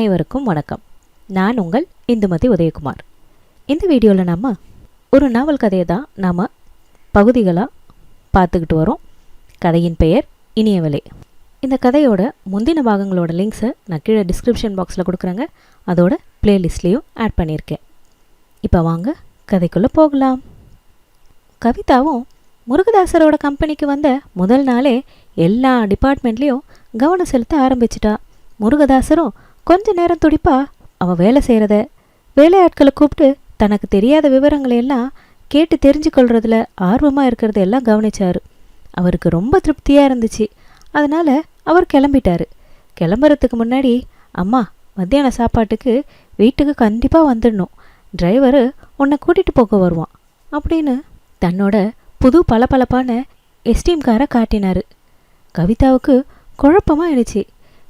அனைவருக்கும் வணக்கம். நான் உங்கள் இந்துமதி உதயகுமார். இந்த வீடியோவில் நம்ம ஒரு நாவல் கதையை தான் நாம் பகுதிகளாக பார்த்துக்கிட்டு வரோம். கதையின் பெயர் இனியவலே இந்த கதையோட முந்தின பாகங்களோட லிங்க்ஸை நான் கீழே டிஸ்கிரிப்ஷன் பாக்ஸில் கொடுக்குறேங்க. அதோட பிளேலிஸ்ட்லேயும் ஆட் பண்ணியிருக்கேன். இப்போ வாங்க கதைக்குள்ளே போகலாம். கவிதாவும் முருகதாசரோட கம்பெனிக்கு வந்த முதல் நாளே எல்லா டிபார்ட்மெண்ட்லேயும் கவனம் செலுத்த ஆரம்பிச்சிட்டா. முருகதாசரும் கொஞ்ச நேரம் துடிப்பா? அவ வேலை செய்கிறத வேலையாட்களை கூப்பிட்டு தனக்கு தெரியாத விவரங்களை எல்லாம் கேட்டு தெரிஞ்சு கொள்றதுல ஆர்வமாக இருக்கிறத எல்லாம் கவனிச்சாரு. அவருக்கு ரொம்ப திருப்தியாக இருந்துச்சு. அதனால் அவர் கிளம்பிட்டாரு. கிளம்புறதுக்கு முன்னாடி அம்மா மத்தியான சாப்பாட்டுக்கு வீட்டுக்கு கண்டிப்பாக வந்துடணும். டிரைவரு உன்னை கூட்டிகிட்டு போக வருவான். அப்படின்னு தன்னோட புது பளபளப்பான எஸ்டீம் காட்டினார் காட்டினாரு. கவிதாவுக்கு குழப்பமாக இருந்துச்சு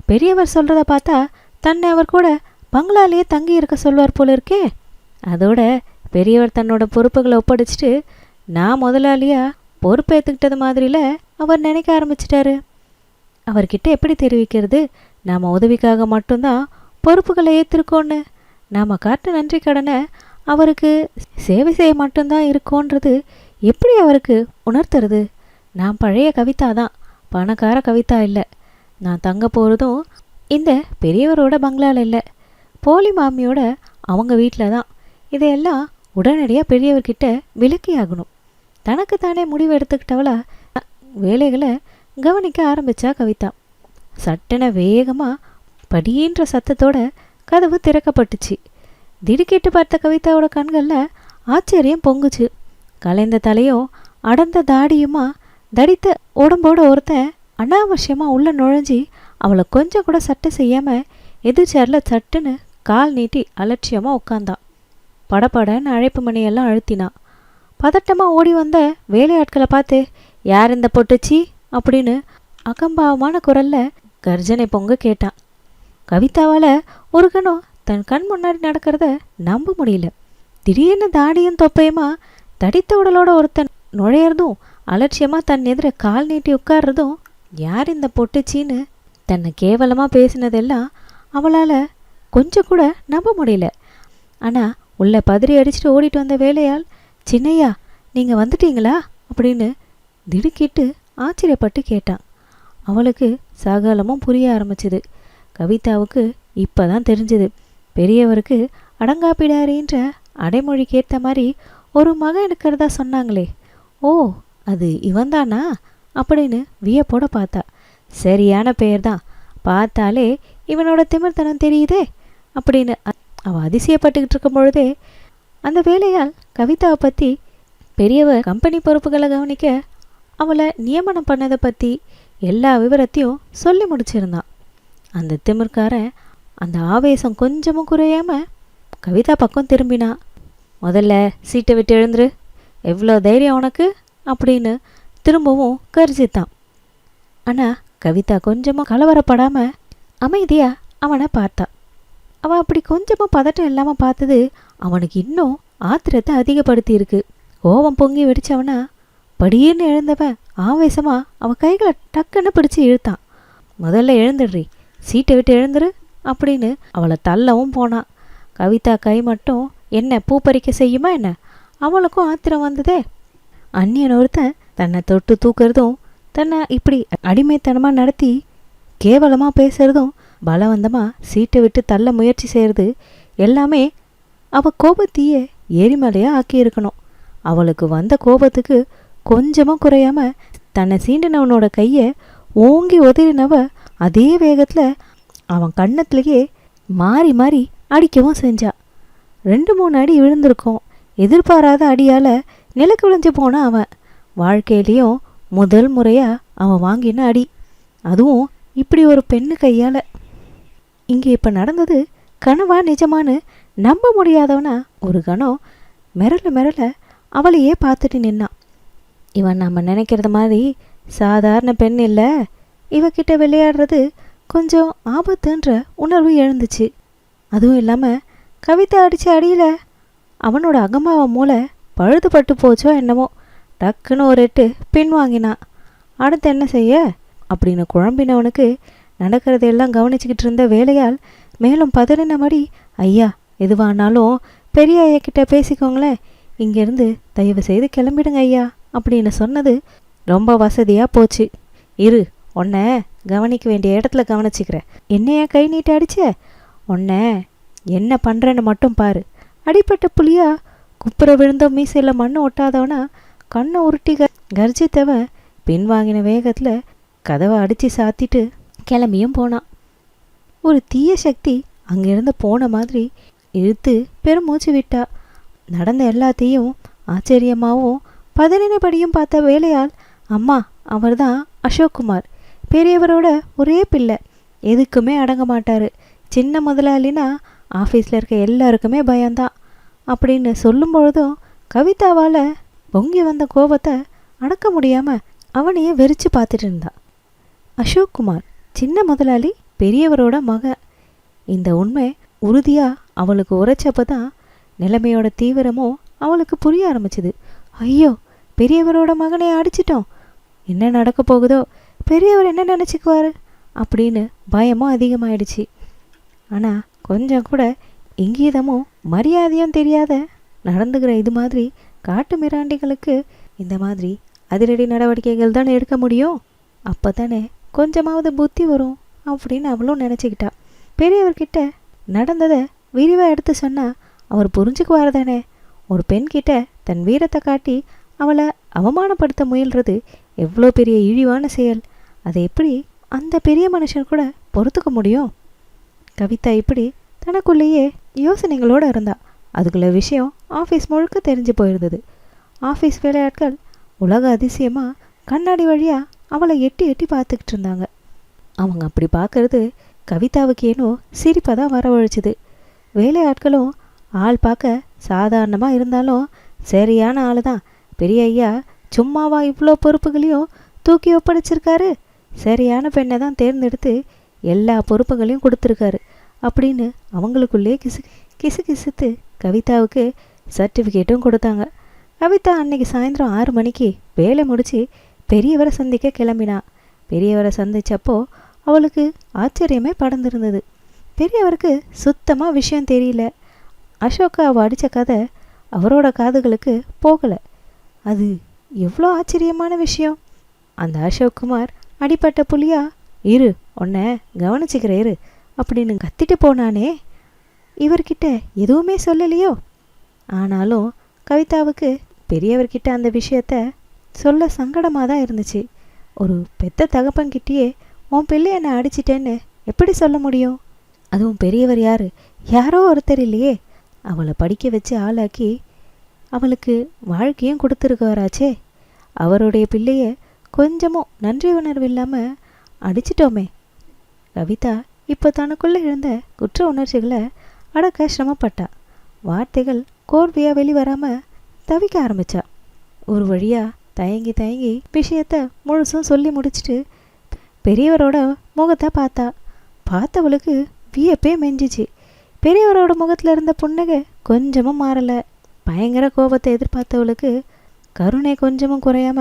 பெரியவர் சொல்கிறத பார்த்தா தன்னை அவர் கூட பங்களாலேயே தங்கி இருக்க சொல்வார் போல இருக்கே. அதோட பெரியவர் தன்னோட பொறுப்புகளை ஒப்படைச்சிட்டு நான் முதலாளியா பொறுப்பேற்றுக்கிட்டது மாதிரியில் அவர் நினைக்க ஆரம்பிச்சிட்டாரு. அவர்கிட்ட எப்படி தெரிவிக்கிறது? நாம் உதவிக்காக மட்டும்தான் பொறுப்புகளை ஏற்றிருக்கோன்னு நாம் காட்ட நன்றி கடனை அவருக்கு சேவை செய்ய மட்டும்தான் இருக்கோன்றது எப்படி அவருக்கு உணர்த்துறது? நான் பழைய கவிதா தான். பணக்கார கவிதா இல்லை. நான் தங்க போகிறதும் இந்த பெரியவரோட பங்களால இல்லை. போலி மாமியோட அவங்க வீட்டில் தான். இதையெல்லாம் உடனடியாக பெரியவர்கிட்ட விலக்கி ஆகணும். தனக்கு தானே முடிவு எடுத்துக்கிட்டவளா வேலைகளை கவனிக்க ஆரம்பிச்சா கவிதா. சட்டென வேகமாக படியின்ற சத்தத்தோட கதவு திறக்கப்பட்டுச்சு. திடுக்கிட்டு பார்த்த கவிதாவோட கண்களில் ஆச்சரியம் பொங்குச்சு. கலைந்த தலையும் அடர்ந்த தாடியுமா தடித்த உடம்போட ஒருத்தன் அனாவசியமாக உள்ள நுழைஞ்சி அவளை கொஞ்சம் கூட சட்டை செய்யாமல் எதிர்ச்சேரில் சட்டுன்னு கால் நீட்டி அலட்சியமாக உட்காந்தான் படபடன்னு அழைப்பு மணியெல்லாம் அழுத்தினான் பதட்டமாக ஓடி வந்த வேலையாட்களை பார்த்து யார் இந்த பொட்டுச்சி? அப்படின்னு அகம்பாவமான குரல்ல கர்ஜனை பொங்க கேட்டான் கவிதாவால் ஒரு கணம் தன் கண் முன்னாடி நடக்கிறத நம்ப முடியல. திடீர்னு தாடியும் தொப்பையுமா தடித்த உடலோட ஒருத்தன் நுழையிறதும் அலட்சியமாக தன் எதிர கால் நீட்டி உட்கார்றதும் யார் இந்த பொட்டுச்சின்னு தன்னை கேவலமாக பேசினதெல்லாம் அவளால் கொஞ்சம் கூட நம்ப முடியல. ஆனால் உள்ள பதறி அடிச்சுட்டு ஓடிட்டு வந்த வேலையால் சின்னையா நீங்கள் வந்துட்டீங்களா? அப்படின்னு திடுக்கிட்டு ஆச்சரியப்பட்டு கேட்டான். அவளுக்கு சகலமும் புரிய ஆரம்பிச்சுது. கவிதாவுக்கு இப்போ தான் தெரிஞ்சுது. பெரியவருக்கு அடங்காப்பிடாரின்ற அடைமொழிக்கு ஏற்ற மாதிரி ஒரு மகன் இருக்கிறதா சொன்னாங்களே. ஓ அது இவன்தானா? அப்படின்னு வியப்போட பார்த்தா. சரியான பெயர் தான் பார்த்தாலே இவனோட திமிர்த்தனம் தெரியுதே அப்படின்னு அவள் அவ அதிசயப்பட்டுக்கிட்டு இருக்கும் பொழுதே அந்த வேலையால் கவிதாவை பற்றி பெரியவர் கம்பெனி பொறுப்புகளை கவனிக்க அவளை நியமனம் பண்ணதை பற்றி எல்லா விவரத்தையும் சொல்லி முடிச்சிருந்தான். அந்த திமிர்காரன் அந்த ஆவேசம் கொஞ்சமும் குறையாம கவிதா பக்கம் திரும்பினான் முதல்ல சீட்டை விட்டு எழுந்துரு. எவ்வளோ தைரியம் உனக்கு? அப்படின்னு திரும்பவும் கர்ஜித்தான் ஆனால் கவிதா கொஞ்சமும் கலவரப்படாம அமைதியா அவனை பார்த்தா. அவன் அப்படி கொஞ்சமும் பதட்டம் இல்லாமல் பார்த்தது அவனுக்கு இன்னும் ஆத்திரத்தை அதிகப்படுத்தி இருக்கு கோபம் பொங்கி வெடிச்சவனா படியேன்னு எழுந்தவன் ஆவேசமா அவன் கைகளை டக்குன்னு பிடிச்சு இழுத்தான் முதல்ல எழுந்துடுறி சீட்டை விட்டு எழுந்துரு அப்படின்னு அவளை தள்ளவும் போனான் கவிதா கை மட்டும் என்ன பூ பறிக்க செய்யுமா என்ன? அவளுக்கும் ஆத்திரம் வந்ததே. அந்நியன் ஒருத்தன் தன்னை தொட்டு தூக்குறதும் தன்னை இப்படி அடிமைத்தனமாக நடத்தி கேவலமாக பேசுறதும் பலவந்தமாக சீட்டை விட்டு தள்ள முயற்சி செய்கிறது எல்லாமே அவள் கோபத்தீய எரிமலையாக ஆக்கியிருக்கணும். அவளுக்கு வந்த கோபத்துக்கு கொஞ்சமும் குறையாம தன்னை சீண்டினவனோட கையை ஓங்கி உதறினவ அதே வேகத்தில் அவன் கண்ணத்துலேயே மாறி மாறி அடிக்கவும் செஞ்சா. ரெண்டு மூணு அடி விழுந்திருக்கோம். எதிர்பாராத அடியால் நிலக்கு விளைஞ்சு போனான் அவன். வாழ்க்கையிலையும் முதல் முறையாக அவன் வாங்கின அடி. அதுவும் இப்படி ஒரு பெண்ணு கையால். இங்கே இப்போ நடந்தது கனவா நிஜமானு நம்ப முடியாதவனா ஒரு கணம் மிரள மிரள அவளையே பார்த்துட்டு நின்னான் இவன் நம்ம நினைக்கிறத மாதிரி சாதாரண பெண் இல்லை. இவகிட்ட விளையாடுறது கொஞ்சம் ஆபத்துன்ற உணர்வு எழுந்துச்சு. அதுவும் இல்லாமல் கவிதை அடித்த அடியில் அவனோட அகம்பாவ மூளை பழுதுபட்டு போச்சோ என்னமோ டக்குன்னு ஒரு எட்டு பின் வாங்கினான் அடுத்து என்ன செய்ய? அப்படின்னு குழம்பினவனுக்கு நடக்கிறதையெல்லாம் கவனிச்சுக்கிட்டு இருந்த வேலையால் மேலும் பதறினபடி ஐயா எதுவானாலும் பெரிய ஐயா கிட்ட பேசிக்கோங்களேன். இங்கேருந்து தயவு செய்து கிளம்பிடுங்க ஐயா அப்படின்னு சொன்னது ரொம்ப வசதியாக போச்சு. இரு உன்னை கவனிக்க வேண்டிய இடத்துல கவனிச்சுக்கிறேன். என்னையா கை நீட்டு அடிச்ச? உன்னை என்ன பண்ணுறேன்னு மட்டும் பாரு. அடிப்பட்ட புளியா குப்புற விழுந்த மீசையில் மண்ணு ஒட்டாதவனா கண்ணை உருட்டி க கர்ஜித்தவன் பின்வாங்கின வேகத்தில் கதவை அடித்து சாத்திட்டு கிளம்பியும் போனான் ஒரு தீய சக்தி அங்கிருந்து போன மாதிரி இழுத்து பெருமூச்சு விட்டா. நடந்த எல்லாத்தையும் ஆச்சரியமாகவும் பதனினபடியும் பார்த்த வேலையால் அம்மா அவர்தான் அசோக்குமார். பெரியவரோட ஒரே பிள்ளை. எதுக்குமே அடங்க மாட்டார். சின்ன முதலாளினா ஆஃபீஸில் இருக்க எல்லாருக்குமே பயம்தான். அப்படின்னு சொல்லும் பொழுதும் கவிதாவால் பொங்கி வந்த கோபத்தை அடக்க முடியாமல் அவனையே வெறிச்சு பார்த்துட்டு இருந்தா. அசோக் குமார் சின்ன முதலாளி பெரியவரோட மகன் இந்த உண்மை உறுதியாக அவளுக்கு உரைச்சப்ப தான் நிலைமையோட தீவிரமும் அவளுக்கு புரிய ஆரம்பிச்சுது. ஐயோ பெரியவரோட மகனை அடிச்சிட்டோம். என்ன நடக்க போகுதோ பெரியவர் என்ன நினச்சிக்குவார் அப்படின்னு பயமும் அதிகமாயிடுச்சு. ஆனால் கொஞ்சம் கூட இங்கீதமும் மரியாதையும் தெரியாத நடந்துக்கிற இது மாதிரி காட்டு மிராண்டிகளுக்கு இந்த மாதிரி அதிரடி நடவடிக்கைகள் தானே எடுக்க முடியும்? அப்போ தானே கொஞ்சமாவது புத்தி வரும் அப்படின்னு அவளும் நினச்சிக்கிட்டா. பெரியவர்கிட்ட நடந்ததை விரிவாக எடுத்து சொன்னால் அவர் புரிஞ்சுக்குவார் தானே ஒரு பெண்கிட்ட தன் வீரத்தை காட்டி அவளை அவமானப்படுத்த முயல்றது எவ்வளோ பெரிய இழிவான செயல். அதை எப்படி அந்த பெரிய மனுஷன் கூட பொறுத்துக்க முடியும்? கவிதா இப்படி தனக்குள்ளேயே யோசனைகளோடு இருந்தா. அதுக்குள்ள விஷயம் ஆஃபீஸ் முழுக்க தெரிஞ்சு போயிருந்தது. ஆஃபீஸ் வேலையாட்கள் உலக அதிசயமாக கண்ணாடி வழியாக அவளை எட்டி எட்டி பார்த்துக்கிட்டு இருந்தாங்க. அவங்க அப்படி பார்க்கறது கவிதாவுக்கு ஏனோ சிரிப்பை தான் வரவழைச்சிது. வேலையாட்களும் ஆள் பார்க்க சாதாரணமாக இருந்தாலும் சரியான ஆள் தான். பெரிய ஐயா சும்மாவா இவ்வளோ பொறுப்புகளையும் தூக்கி ஒப்படைச்சிருக்காரு. சரியான பெண்ணை தான் தேர்ந்தெடுத்து எல்லா பொறுப்புகளையும் கொடுத்துருக்காரு அப்படின்னு அவங்களுக்குள்ளே கிசு கிசு கிசுத்து கவிதாவுக்கு சர்டிஃபிகேட்டும் கொடுத்தாங்க. கவிதா அன்னைக்கு சாயந்தரம் ஆறு மணிக்கு வேலை முடிச்சு பெரியவரை சந்திக்க கிளம்பினா. பெரியவரை சந்திச்சப்போ அவளுக்கு ஆச்சரியமே படர்ந்திருந்தது. பெரியவருக்கு சுத்தமாக விஷயம் தெரியல. அசோக்கா அவள் அடித்த கதை அவரோட காதுகளுக்கு போகலை. அது எவ்வளோ ஆச்சரியமான விஷயம். அந்த அசோக் குமார் அடிப்பட்ட புலியா இரு உன்னை கவனிச்சுக்கிற இரு அப்படின்னு கத்திட்டு போனானே. இவர்கிட்ட எதுவுமே சொல்லலையோ? ஆனாலும் கவிதாவுக்கு பெரியவர்கிட்ட அந்த விஷயத்த சொல்ல சங்கடமாக தான் இருந்துச்சு. ஒரு பெத்த தகப்பன்கிட்டயே உன் பிள்ளை என்னை அடிச்சிட்டேன்னு எப்படி சொல்ல முடியும்? அதுவும் பெரியவர் யாரு? யாரோ ஒருத்தர் இல்லையே. அவளை படிக்க வச்சு ஆளாக்கி அவளுக்கு வாழ்க்கையும் கொடுத்துருக்கவராச்சே அவருடைய பிள்ளைய கொஞ்சமும் நன்றி உணர்வு இல்லாமல் அடிச்சிட்டோமே. கவிதா இப்போ தனக்குள்ளே இருந்த குற்ற உணர்ச்சிகளை அடக்க சிரமப்பட்டா. வார்த்தைகள் கோர்வையாக வெளிவராமல் தவிக்க ஆரம்பிச்சா. ஒரு வழியாக தயங்கி தயங்கி விஷயத்த முழுசும் சொல்லி முடிச்சிட்டு பெரியவரோட முகத்தை பார்த்தா. பார்த்தவளுக்கு வியப்பே மெஞ்சிச்சு. பெரியவரோட முகத்தில் இருந்த புன்னகை கொஞ்சமும் மாறலை. பயங்கர கோபத்தை எதிர்பார்த்தவளுக்கு கருணை கொஞ்சமும் குறையாம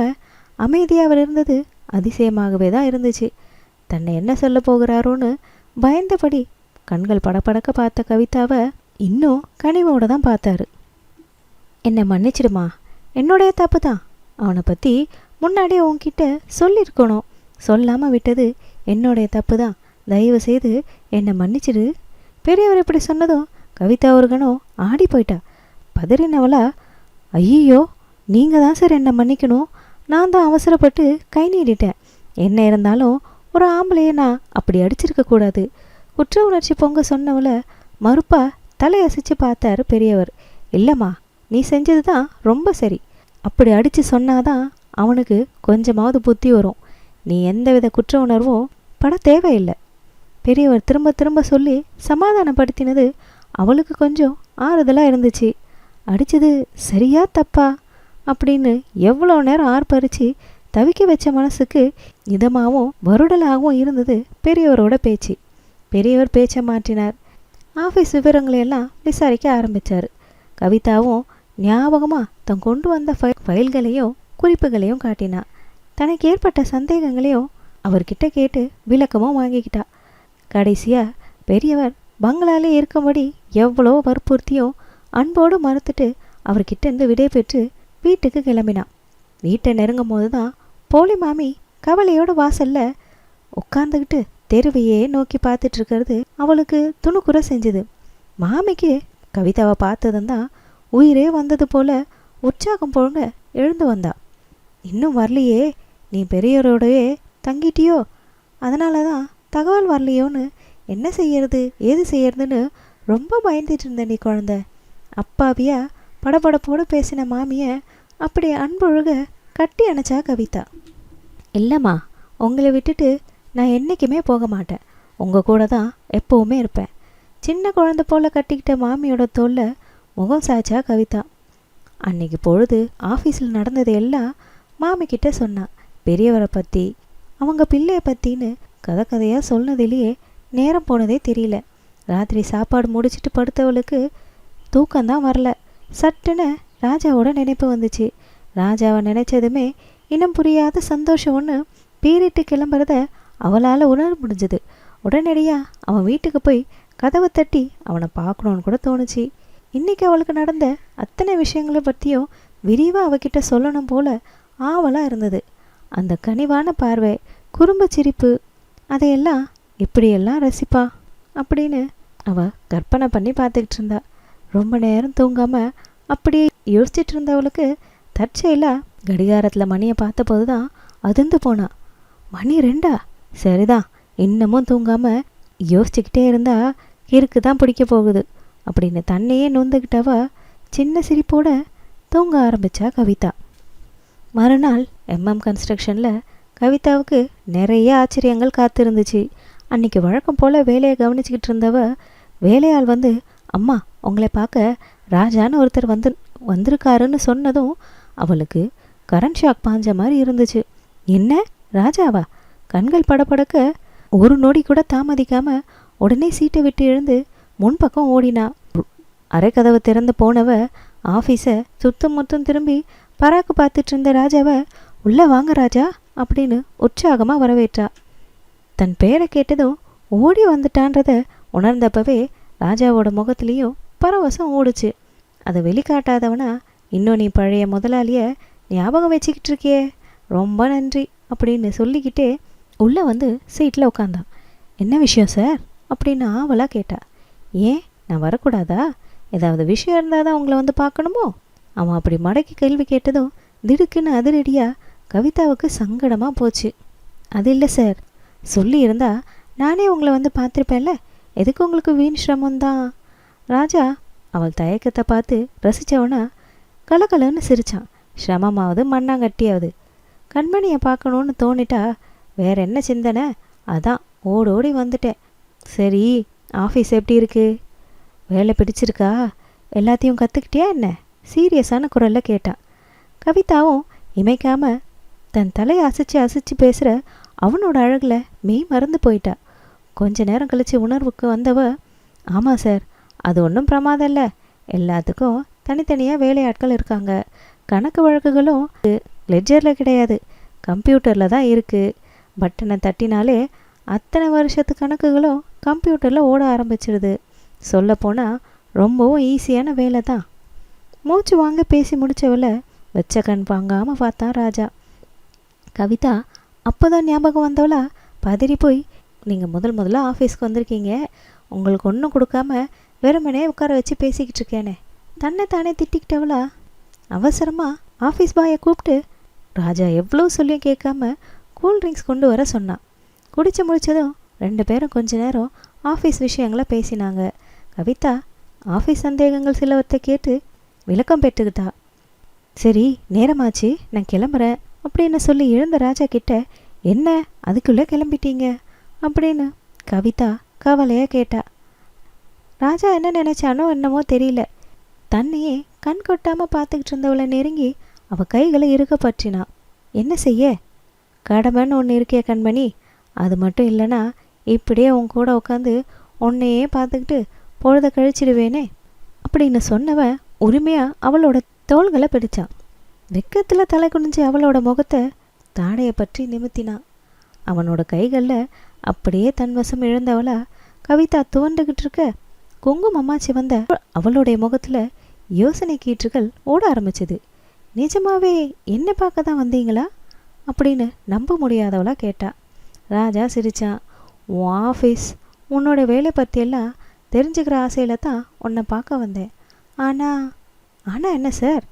அமைதியாக அவர் இருந்தது அதிசயமாகவே தான் இருந்துச்சு. தன்னை என்ன சொல்ல போகிறாரோன்னு பயந்தபடி கண்கள் படபடக்க பார்த்த கவிதாவை இன்னும் கனிவோடு தான் பார்த்தாரு. என்னை மன்னிச்சிடுமா? என்னுடைய தப்பு தான் அவனை பற்றி முன்னாடியே உன்கிட்ட சொல்லியிருக்கணும் சொல்லாமல் விட்டது என்னுடைய தப்பு தான் தயவு செய்து என்னை மன்னிச்சிடு. பெரியவர் இப்படி சொன்னதும் கவிதா ஒரு கணம் ஆடி போயிட்டா. பதறினவளா ஐயோ நீங்கள் தான் சார் என்னை மன்னிக்கணும். நான் தான் அவசரப்பட்டு கை நீடிட்டேன் என்ன இருந்தாலும் ஒரு ஆம்பளையை நான் அப்படி அடிச்சிருக்க கூடாது. குற்ற உணர்ச்சி பொங்க சொன்னவள மறுப்பா தலையசைச்சு பார்த்தாரு பெரியவர். இல்லைம்மா நீ செஞ்சது தான் ரொம்ப சரி. அப்படி அடித்து சொன்னாதான் அவனுக்கு கொஞ்சமாவது புத்தி வரும். நீ எந்தவித குற்ற உணர்வும் பட தேவையில்லை. பெரியவர் திரும்ப திரும்ப சொல்லி சமாதானப்படுத்தினது அவளுக்கு கொஞ்சம் ஆறுதலாக இருந்துச்சு. அடிச்சது சரியா தப்பா? அப்படின்னு எவ்வளோ நேரம் ஆர்ப்பரித்து தவிக்க வச்ச மனசுக்கு இதமாகவும் வருடலாகவும் இருந்தது பெரியவரோட பேச்சு. பெரியவர் பேச்சை மாற்றினார். ஆஃபீஸ் விவரங்களை எல்லாம் விசாரிக்க ஆரம்பித்தார் கவிதாவும் ஞாபகமாக தன் கொண்டு வந்த ஃபை ஃபைல்களையும் குறிப்புகளையும் காட்டினா. தனக்கு ஏற்பட்ட சந்தேகங்களையும் அவர்கிட்ட கேட்டு விளக்கமும் வாங்கிக்கிட்டா. கடைசியாக பெரியவர் பங்களாலே இருக்கும்படி எவ்வளோ வற்புறுத்தியும் அன்போடு மறுத்துட்டு அவர்கிட்ட இருந்து விடை பெற்று வீட்டுக்கு கிளம்பினான் வீட்டை நெருங்கும் போது தான் போலி மாமி கவலையோட வாசல்ல உட்காந்துக்கிட்டு தெருவையே நோக்கி பார்த்துட்டு இருக்கிறது அவளுக்கு துணுக்குற செஞ்சுது. மாமிக்கு கவிதாவை பார்த்ததும் தான் உயிரே வந்தது போல உற்சாகம் போங்க எழுந்து வந்தா. இன்னும் வரலையே நீ பெரியவரோடவே தங்கிட்டியோ? அதனால தான் தகவல் வரலையோன்னு என்ன செய்யறது ஏது செய்யறதுன்னு ரொம்ப பயந்துட்டு இருந்த நீ குழந்த. அப்பாவியா படபடப்போடு பேசின மாமிய அப்படி அன்பொழுக கட்டி அணைச்சா கவிதா. இல்லைம்மா உங்களை விட்டுட்டு நான் என்றைக்குமே போக மாட்டேன். உங்கள் கூட தான் எப்போவுமே இருப்பேன். சின்ன குழந்தை போல் கட்டிக்கிட்ட மாமியோட தோல்ல முகம் சாய்ச்சா கவிதா. அன்னைக்கு பொழுது ஆஃபீஸில் நடந்தது எல்லாம் மாமிக்கிட்ட சொன்னான் பெரியவரை பற்றி அவங்க பிள்ளையை பற்றின்னு கதை கதையாக சொன்னதிலேயே நேரம் போனதே தெரியல. ராத்திரி சாப்பாடு முடிச்சிட்டு படுத்தவளுக்கு தூக்கம்தான் வரல. சட்டுன்னு ராஜாவோட நினைப்பு வந்துச்சு. ராஜாவை நினைச்சதுமே இனம் புரியாத சந்தோஷம் ஒன்று பீரிட்டு கிளம்புறத அவளால் உணர முடிஞ்சது. உடனடியாக அவன் வீட்டுக்கு போய் கதவை தட்டி அவனை பார்க்கணுன்னு கூட தோணுச்சு. இன்னைக்கு அவளுக்கு நடந்த அத்தனை விஷயங்களை பற்றியும் விரிவாக அவகிட்ட சொல்லணும் போல ஆவலாக இருந்தது. அந்த கனிவான பார்வை குறும்பு சிரிப்பு அதையெல்லாம் எப்படியெல்லாம் ரசிப்பா? அப்படின்னு அவ கற்பனை பண்ணி பார்த்துக்கிட்டு இருந்தா. ரொம்ப நேரம் தூங்காம அப்படியே யோசிச்சுட்டு இருந்தவளுக்கு தற்செயலாக கடிகாரத்தில் மணியை பார்த்தபோது தான் அதிர்ந்து போனா. மணி ரெண்டா? சரிதான் இன்னமும் தூங்காம யோசிச்சுக்கிட்டே இருந்தா இருக்கு தான் பிடிக்க போகுது. அப்படின்னு தன்னையே நொந்துக்கிட்டவ சின்ன சிரிப்போட தூங்க ஆரம்பிச்சா கவிதா. மறுநாள் எம்எம் கன்ஸ்ட்ரக்ஷனில் கவிதாவுக்கு நிறைய ஆச்சரியங்கள் காத்திருந்துச்சு. அன்னைக்கு வழக்கம் போல் வேலையை கவனிச்சுக்கிட்டு இருந்தவ வேலையாள் வந்து அம்மா உங்களை பார்க்க ராஜான்னு ஒருத்தர் வந்து வந்திருக்காருன்னு சொன்னதும் அவளுக்கு கரண்ட் ஷாக் பாஞ்ச மாதிரி இருந்துச்சு. என்ன ராஜாவா? கண்கள் படபடக்க ஒரு நொடி கூட தாமதிக்காம உடனே சீட்டை விட்டு எழுந்து முன்பக்கம் ஓடினா. அரைக்கதவு திறந்து போனவ ஆஃபீஸை சுத்தம் மொத்தம் திரும்பி பராக்கு பார்த்துட்டு இருந்த ராஜாவை உள்ளே வாங்க ராஜா அப்படின்னு உற்சாகமாக வரவேற்றா. தன் பேரை கேட்டதும் ஓடி வந்துட்டான்றத உணர்ந்தப்பவே ராஜாவோட முகத்துலேயும் பரவசம் ஓடுச்சு. அதை வெளிக்காட்டாதவனா இன்னும் நீ பழைய முதலாளியை ஞாபகம் வச்சுக்கிட்டு இருக்கியே ரொம்ப நன்றி அப்படின்னு சொல்லிக்கிட்டே உள்ளே வந்து சீட்டில் உட்காந்தான் என்ன விஷயம் சார் அப்படின்னு ஆவலாக கேட்டா. ஏன்? நான் வரக்கூடாதா? ஏதாவது விஷயம் இருந்தால் தான் உங்களை வந்து பார்க்கணுமோ? அவன் அப்படி மடக்கி கேள்வி கேட்டதும் திடுக்குன்னு அதிரடியாக கவிதாவுக்கு சங்கடமாக போச்சு. அது இல்லை சார் சொல்லியிருந்தா நானே உங்களை வந்து பார்த்துருப்பேன்ல. எதுக்கு உங்களுக்கு வீண் சிரமம்தான் ராஜா அவள் தயக்கத்தை பார்த்து ரசித்தவனா கலகலன்னு சிரிச்சான். சிரமமாவது மண்ணாங்கட்டியாவது. கண்மணியை பார்க்கணுன்னு தோணிட்டா வேற என்ன சிந்தனை? அதான் ஓடோடி வந்துட்டேன். சரி ஆஃபீஸ் எப்படி இருக்கு? வேலை பிடிச்சிருக்கா? எல்லாத்தையும் கற்றுக்கிட்டியா என்ன? சீரியஸான குரலில் கேட்டான் கவிதாவும் இமைக்காம தன் தலையை அசைச்சு அசைச்சு பேசுகிற அவனோட அழகில் மெய் மறந்து போயிட்டா. கொஞ்ச நேரம் கழிச்சு உணர்வுக்கு வந்தவ ஆமாம் சார் அது ஒன்றும் பிரமாதம் இல்லை. எல்லாத்துக்கும் தனித்தனியாக வேலையாட்கள் இருக்காங்க. கணக்கு வழக்குகளும் லெட்ஜரில் கிடையாது. கம்ப்யூட்டரில் தான் இருக்குது பட்டனை தட்டினாலே அத்தனை வருஷத்து கணக்குகளும் கம்ப்யூட்டரில் ஓட ஆரம்பிச்சிடுது. சொல்லப்போனால் ரொம்பவும் ஈஸியான வேலை தான். மூச்சு வாங்க பேசி முடித்தவள வச்ச கண் வாங்காமல் பார்த்தான் ராஜா. கவிதா அப்போதான் ஞாபகம் வந்தவளா பதறி போய் நீங்கள் முதல் முதல்ல ஆஃபீஸ்க்கு வந்திருக்கீங்க. உங்களுக்கு ஒன்றும் கொடுக்காம வெறுமனே உட்கார வச்சு பேசிக்கிட்டு இருக்கேனே. தன்னை தானே திட்டிக்கிட்டவளா? அவசரமாக ஆஃபீஸ் பாயை கூப்பிட்டு ராஜா எவ்வளோ சொல்லியும் கேட்காம கூல் ட்ரிங்க்ஸ் கொண்டு வர சொன்னான் குடிச்சு முடிச்சதும் ரெண்டு பேரும் கொஞ்ச நேரம் ஆஃபீஸ் விஷயங்களை பேசினாங்க. கவிதா ஆஃபீஸ் சந்தேகங்கள் சிலவற்றை கேட்டு விளக்கம் பெற்றுக்கிட்டா. சரி நேரமாச்சு நான் கிளம்புறேன் அப்படின்னு சொல்லி எழுந்த ராஜா கிட்ட என்ன அதுக்குள்ளே கிளம்பிட்டீங்க? அப்படின்னு கவிதா கவலையாக கேட்டா. ராஜா என்ன நினைச்சானோ என்னமோ தெரியல. தன்னையே கண் கொட்டாமல் பார்த்துக்கிட்டு இருந்தவளை நெருங்கி அவள் கைகளை இருக்க பற்றினான் என்ன செய்ய? கடமைன்னு ஒன்று இருக்கே கண்மணி. அது மட்டும் இல்லைன்னா இப்படியே உன் கூட உட்காந்து உன்னையே பார்த்துக்கிட்டு பொழுத கழிச்சிடுவேனே. அப்படின்னு சொன்னவன் உரிமையாக அவளோட தோள்களை பிடிச்சான். வெக்கத்தில் தலை குனிஞ்சு அவளோட முகத்தை தாடையை பற்றி நிமித்தினான் அவனோட கைகளில் அப்படியே தன் வசம் இழந்தவளா கவிதா துவண்டுகிட்டு இருக்க குங்கும அம்மாச்சி வந்த அவளுடைய முகத்தில் யோசனை கீற்றுகள் ஓட ஆரம்பிச்சது. நிஜமாவே என்ன பார்க்க தான் வந்தீங்களா? அப்படின்னு நம்ப முடியாதவளா கேட்டா. ராஜா சிரிச்சான். உன் ஆஃபீஸ் உன்னோட வேலை பற்றியெல்லாம் தெரிஞ்சுக்கிற ஆசையில் தான் உன்னை பார்க்க வந்தேன். ஆனால் ஆனால் என்ன சார்?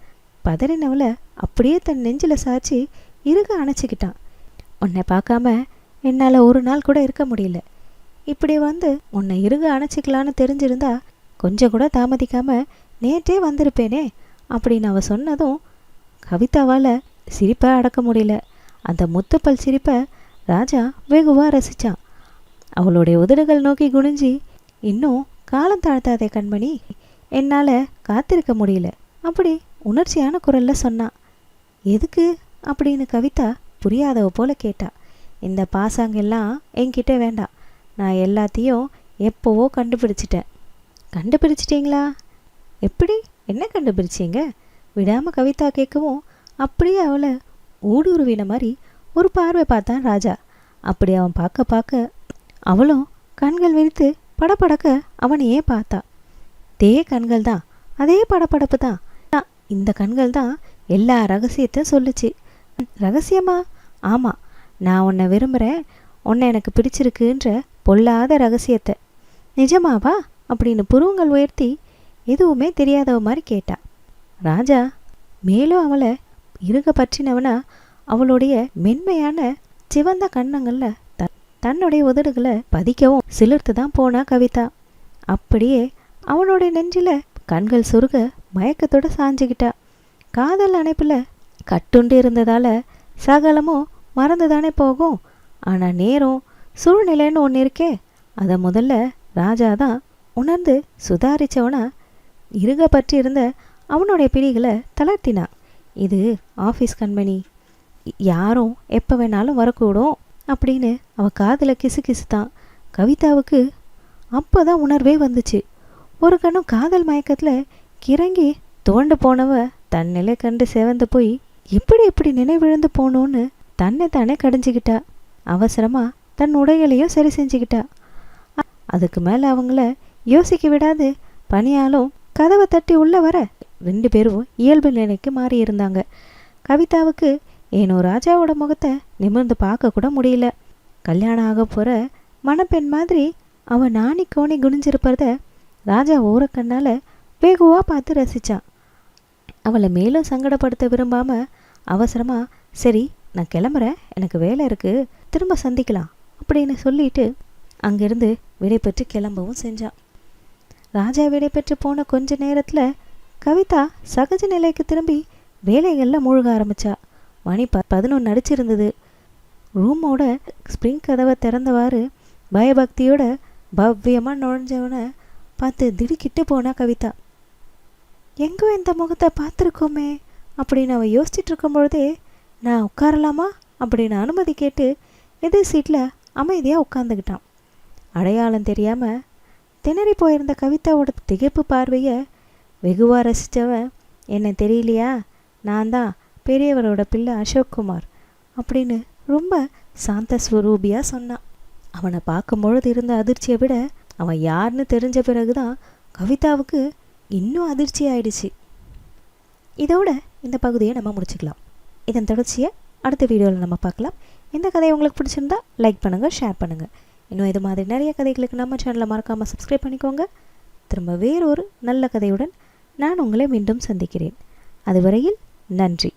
பதறினவளை அப்படியே தன் நெஞ்சில் சாய்ச்சி இறுக அணைச்சிக்கிட்டான். உன்னை பார்க்காம என்னால் ஒரு நாள் கூட இருக்க முடியல. இப்படி வந்து உன்னை இறுக அணைச்சிக்கலான்னு தெரிஞ்சிருந்தா கொஞ்சம் கூட தாமதிக்காம நேற்றே வந்திருப்பேனே அப்படின்னு அவ சொன்னதும் கவிதாவால் சிரிப்பை அடக்க முடியல. அந்த முத்துப்பல் சிரிப்பை ராஜா வெகுவாக ரசிச்சான். அவளுடைய உதடுகள் நோக்கி குனிஞ்சி இன்னும் காலம் தாழ்த்தாதே கண்மணி என்னால் காத்திருக்க முடியல அப்படி உணர்ச்சியான குரல்ல சொன்னான். எதுக்கு? அப்படின்னு கவிதா புரியாதவ போல கேட்டா. இந்த பாசாங்கெல்லாம் என்கிட்ட வேண்டாம் நான் எல்லாத்தையும் எப்போவோ கண்டுபிடிச்சிட்டேன். கண்டுபிடிச்சிட்டீங்களா? எப்படி? என்ன கண்டுபிடிச்சீங்க? விடாமல் கவிதா கேட்கவும் அப்படியே அவளை ஊடுருவின மாதிரி ஒரு பார்வை பார்த்தான் ராஜா. அப்படி அவன் பார்க்க பார்க்க அவளும் கண்கள் விரித்து படபடக்க அவனையே பார்த்தா. தே கண்கள் தான் அதே படபடப்பு தான். இந்த கண்கள் தான் எல்லா ரகசியத்தையும் சொல்லுச்சு. ரகசியமா? ஆமாம் நான் உன்னை விரும்புகிறேன் உன்னை எனக்கு பிடிச்சிருக்குன்ற பொல்லாத ரகசியத்தை. நிஜமாவா? அப்படின்னு புருவங்கள் உயர்த்தி எதுவுமே தெரியாதவ மாதிரி கேட்டா. ராஜா மேலும் அவளை இறுக பற்றினவனா அவளுடைய மென்மையான சிவந்த கண்ணங்களில் த தன்னுடைய உதடுகளை பதிக்கவும் சிலிர்த்து தான் போனா கவிதா. அப்படியே அவனுடைய நெஞ்சில கண்கள் சுருக மயக்கத்தோட சாஞ்சுக்கிட்டா காதல் அணைப்புல கட்டுண்டு இருந்ததால சகலமும் மறந்துதானே போகும். ஆனா நேரம் சூழ்நிலைன்னு ஒன்று இருக்கே அதை முதல்ல ராஜா தான் உணர்ந்து சுதாரிச்சவனா. இருக பற்றி இருந்த அவனுடைய பிடிகளை தளர்த்தினான் இது ஆஃபீஸ் கண்மணி. யாரும் எப்போ வேணாலும் வரக்கூடும் அப்படின்னு அவ காதில் கிசு கிசுத்தான். கவிதாவுக்கு அப்போ தான் உணர்வே வந்துச்சு. ஒரு கணம் காதல் மயக்கத்தில் கிறங்கி தோண்டு போனவ தன் நிலை கண்டு செவந்து போய் எப்படி இப்படி நினைவிழந்து போனோன்னு தன்னை தானே கடைஞ்சிக்கிட்டா. அவசரமா தன் உடைகளையும் சரி செஞ்சுக்கிட்டா. அதுக்கு மேலே அவங்கள யோசிக்க விடாது. பணியாலும் கதவை தட்டி உள்ள வர ரெண்டு பேரும் இயல்பு நிலைக்கு மாறி இருந்தாங்க. கவிதாவுக்கு ஏனோ ராஜாவோட முகத்தை நிமிர்ந்து பார்க்க கூட முடியல. கல்யாணம் ஆக போற மணப்பெண் மாதிரி அவன் நாணி கோணி குனிஞ்சிருப்பத ராஜா ஓரக்கண்ணால வெகுவா பார்த்து ரசித்தான் அவளை மேலும் சங்கடப்படுத்த விரும்பாம அவசரமா சரி நான் கிளம்புறேன். எனக்கு வேலை இருக்கு. திரும்ப சந்திக்கலாம். அப்படின்னு சொல்லிட்டு அங்கிருந்து விடை பெற்று கிளம்பவும் செஞ்சான். ராஜா விடை பெற்று போன கொஞ்ச நேரத்துல கவிதா சகஜ நிலைக்கு திரும்பி வேலைகளில் மூழ்க ஆரம்பிச்சா. மணி ப பதினொன்று அடிச்சிருந்தது ரூமோட ஸ்ப்ரிங் கதவை திறந்தவாறு பயபக்தியோட பவ்யமாக நுழைஞ்சவனை பார்த்து திடுக்கிட்டு போனா கவிதா. எங்கோ இந்த முகத்தை பார்த்துருக்கோமே அப்படின்னு அவ யோசிச்சுட்டு இருக்கும்பொழுதே நான் உட்காரலாமா? அப்படின்னு அனுமதி கேட்டு எதிர் சீட்டில் அமைதியாக உட்காந்துக்கிட்டான் அடையாளம் தெரியாமல் திணறி போயிருந்த கவிதாவோட திகைப்பு பார்வையை வெகுவாக ரசித்தவன் என்ன தெரியலையா? நான் தான் பெரியவரோட பிள்ளை அசோக்குமார் அப்படின்னு ரொம்ப சாந்த ஸ்வரூபியாக சொன்னான் அவனை பார்க்கும்பொழுது இருந்த அதிர்ச்சியை விட அவன் யாருன்னு தெரிஞ்ச பிறகுதான் கவிதாவுக்கு இன்னும் அதிர்ச்சி ஆயிடுச்சு. இதோட இந்த பகுதியை நம்ம முடிச்சுக்கலாம். இதன் தொடர்ச்சியை அடுத்த வீடியோவில் நம்ம பார்க்கலாம். இந்த கதை உங்களுக்கு பிடிச்சிருந்தா லைக் பண்ணுங்கள் ஷேர் பண்ணுங்கள் இன்னும் இது மாதிரி நிறைய கதைகளுக்கு நம்ம சேனலை மறக்காமல் சப்ஸ்கிரைப் பண்ணிக்கோங்க. திரும்ப வேறொரு நல்ல கதையுடன் நான் உங்களை மீண்டும் சந்திக்கிறேன். அதுவரையில் நன்றி.